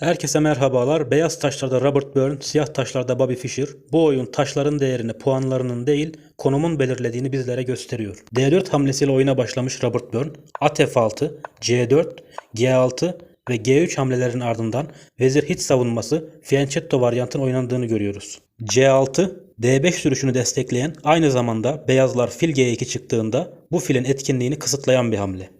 Herkese merhabalar. Beyaz taşlarda Robert Byrne, siyah taşlarda Bobby Fischer bu oyun taşların değerini puanlarının değil konumun belirlediğini bizlere gösteriyor. D4 hamlesiyle oyuna başlamış Robert Byrne, at F6, C4, G6 ve G3 hamlelerin ardından vezir hiç savunması fianchetto varyantın oynandığını görüyoruz. C6, D5 sürüşünü destekleyen aynı zamanda beyazlar fil G2 çıktığında bu filin etkinliğini kısıtlayan bir hamle.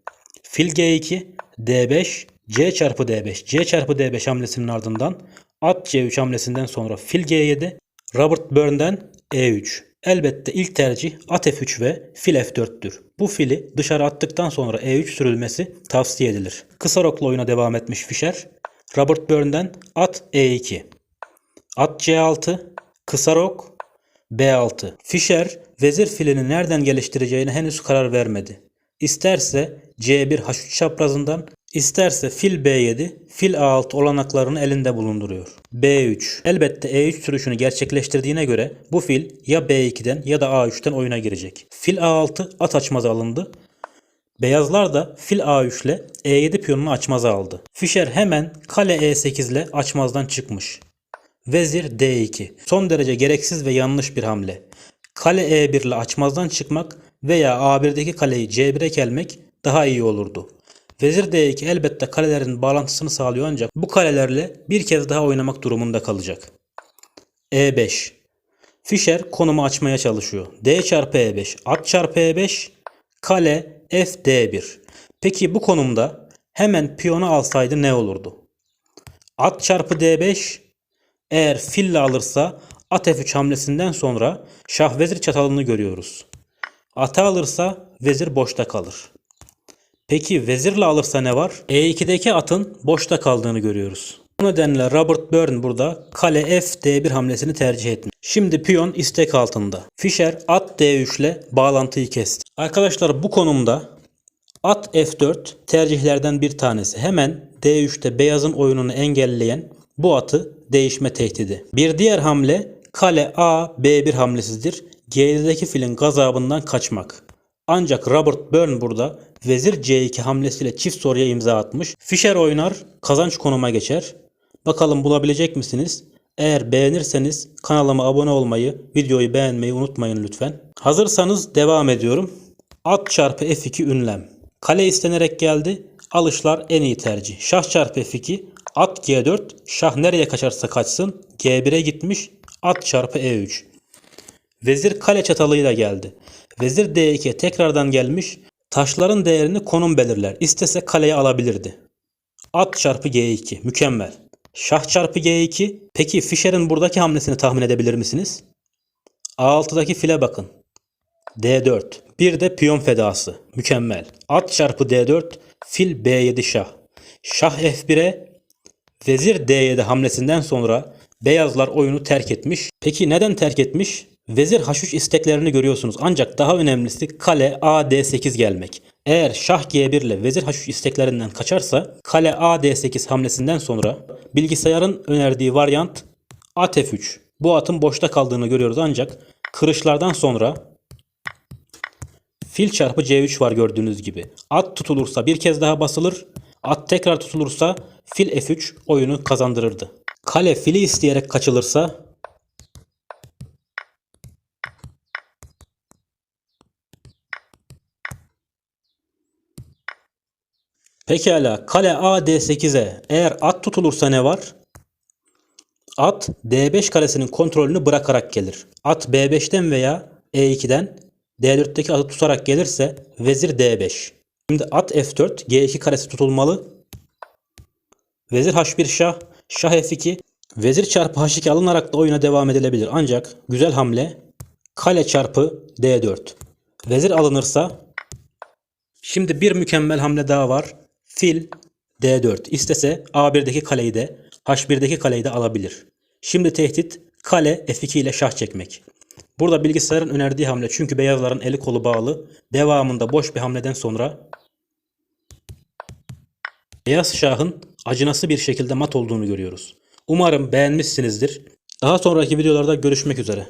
Fil G2, D5, C çarpı D5, C çarpı D5 hamlesinin ardından at C3 hamlesinden sonra fil G7, Robert Byrne'den E3. Elbette ilk tercih at F3 ve fil F4'tür. Bu fili dışarı attıktan sonra E3 sürülmesi tavsiye edilir. Kısa rokla oyuna devam etmiş Fischer. Robert Byrne'den at E2. At C6, kısa rok, B6. Fischer vezir filini nereden geliştireceğine henüz karar vermedi. İsterse C1 H3 çaprazından, isterse fil B7, fil A6 olanaklarını elinde bulunduruyor. B3. Elbette E3 sürüşünü gerçekleştirdiğine göre bu fil ya B2'den ya da A3'ten oyuna girecek. Fil A6 at açmazı alındı. Beyazlar da fil A3 ile E7 piyonunu açmaza aldı. Fischer hemen kale E8 ile açmazdan çıkmış. Vezir D2. Son derece gereksiz ve yanlış bir hamle. Kale E1 ile açmazdan çıkmak veya A1'deki kaleyi C1'e gelmek daha iyi olurdu. Vezir D2 elbette kalelerin bağlantısını sağlıyor ancak bu kalelerle bir kez daha oynamak durumunda kalacak. E5. Fischer konumu açmaya çalışıyor. D çarpı E5, at çarpı E5, kale F D1. Peki bu konumda hemen piyonu alsaydı ne olurdu? At çarpı D5, eğer fille alırsa at F3 hamlesinden sonra şah vezir çatalını görüyoruz. Ata alırsa vezir boşta kalır. Peki vezirle alırsa ne var? E2'deki atın boşta kaldığını görüyoruz. Bu nedenle Robert Byrne burada kale F D1 hamlesini tercih etmiş. Şimdi piyon istek altında. Fischer at D3 ile bağlantıyı kesti. Arkadaşlar bu konumda at F4 tercihlerden bir tanesi. Hemen D3'te beyazın oyununu engelleyen bu atı değişme tehdidi. Bir diğer hamle kale A B1 hamlesidir. G7'deki filin gazabından kaçmak. Ancak Robert Byrne burada vezir C2 hamlesiyle çift soruya imza atmış. Fischer oynar, kazanç konuma geçer. Bakalım bulabilecek misiniz? Eğer beğenirseniz kanalıma abone olmayı, videoyu beğenmeyi unutmayın lütfen. Hazırsanız devam ediyorum. At çarpı F2 ünlem. Kale istenerek geldi. Alışlar en iyi tercih. Şah çarpı F2, at G4, şah nereye kaçarsa kaçsın. G1'e gitmiş, at çarpı E3. Vezir kale çatalıyla geldi. Vezir D2'ye tekrardan gelmiş. Taşların değerini konum belirler. İstese kaleyi alabilirdi. At çarpı G2. Mükemmel. Şah çarpı G2. Peki Fischer'in buradaki hamlesini tahmin edebilir misiniz? A6'daki file bakın. D4. Bir de piyon fedası. Mükemmel. At çarpı D4. Fil B7 şah. Şah F1'e vezir D7 hamlesinden sonra beyazlar oyunu terk etmiş. Peki neden terk etmiş? Vezir H3 isteklerini görüyorsunuz. Ancak daha önemlisi kale A D8 gelmek. Eğer şah G1 ile vezir H3 isteklerinden kaçarsa kale A D8 hamlesinden sonra bilgisayarın önerdiği varyant at F3. Bu atın boşta kaldığını görüyoruz ancak kırışlardan sonra fil çarpı C3 var gördüğünüz gibi. At tutulursa bir kez daha basılır. At tekrar tutulursa fil F3 oyunu kazandırırdı. Kale fili isteyerek kaçılırsa Pekala kale A D8'e eğer at tutulursa ne var? At D5 kalesinin kontrolünü bırakarak gelir. At B5'ten veya E2'den D4'teki atı tutarak gelirse vezir D5. Şimdi at F4 G2 karesi tutulmalı. Vezir H1 şah, şah F2, vezir çarpı H2 alınarak da oyuna devam edilebilir. Ancak güzel hamle kale çarpı D4. Vezir alınırsa şimdi bir mükemmel hamle daha var. Fil D4. İstese A1'deki kaleyi de H1'deki kaleyi de alabilir. Şimdi tehdit kale F2 ile şah çekmek. Burada bilgisayarın önerdiği hamle çünkü beyazların eli kolu bağlı. Devamında boş bir hamleden sonra beyaz şahın acınası bir şekilde mat olduğunu görüyoruz. Umarım beğenmişsinizdir. Daha sonraki videolarda görüşmek üzere.